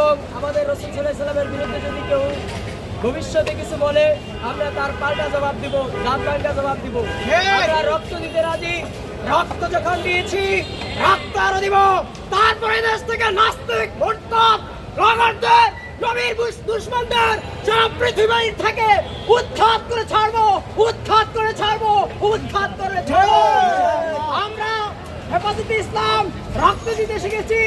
এবং আমাদের রসুল সাল্লামের বিরুদ্ধে যদি কেউ ভবিষ্যতে কিছু বলে আমরা তার পাল্টা জবাব দিব দাঁত পাল্টা জবাব দিব। আমরা রক্ত দিতে রাজি। রক্ত যখন দিয়েছি রক্ত আরও দিব। তারপরে দেশ থেকে নাস্তিক মোরতাদ রগারদের নবীর দুশ্মনদের সারা পৃথিবী থেকে উৎখাত করে ছাড়বো উৎখাত করে ছাড়বো উৎখাত করে ছাড়বো। আমরা হেফাজতে ইসলাম রক্ত দিতে শিখেছি।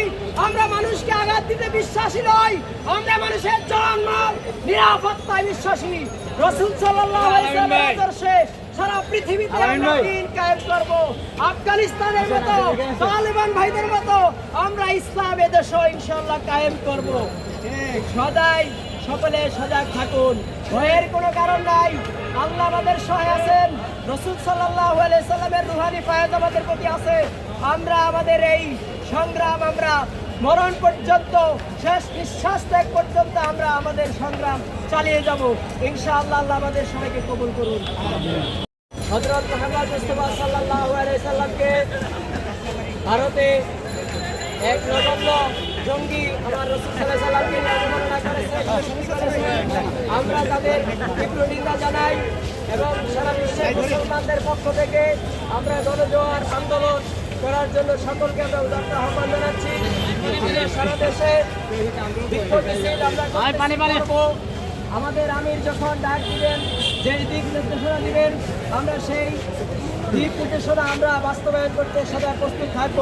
আমরা মানুষকে দিতে বিশ্বাসী নই আমরা মানুষের জন্ম নিরাপত্তায় বিশ্বাসী। রসুল সারা পৃথিবীতে আমরা দিন কায়েম করব। আফগানিস্তানের মতো তালিবান ভাইদের মতো আমরা ইসলাম এদেশে ইনশাআল্লাহ কায়েম করব। সদাই সকলে সজাগ থাকুন। ভয়ের কোনো কারণ নাই। আল্লাহ আমাদের সহায় আছেন। রসুল সাল্লাল্লাহু আলাইহি সাল্লামের রুহানি ফায়াজ আমাদের প্রতি আছে। আমরা আমাদের এই সংগ্রাম আমরা মরণ পর্যন্ত, শেষ নিঃশ্বাস ত্যাগ পর্যন্ত আমরা আমাদের সংগ্রাম চালিয়ে যাব ইনশাআল্লাহ আল্লাহ আমাদের সবাইকে কবুল করুন আলাইহি সাল্লামকে ভারতে এক নগণ্য জঙ্গি আমার রসুল। আমরা তাদের তীব্র নিন্দা জানাই এবং সারা বিশ্বের মুসলমানদের পক্ষ থেকে আমরা গণজোয়ার আন্দোলন করার জন্য সকলকে আমরা উদাত্ত আহ্বান জানাচ্ছি আমাদের আমির যখন ডাক দিবেন যে দিক নির্দেশনা দিবেন, আমরা সেই দিক নির্দেশনা আমরা বাস্তবায়ন করতে সদা প্রস্তুত থাকব।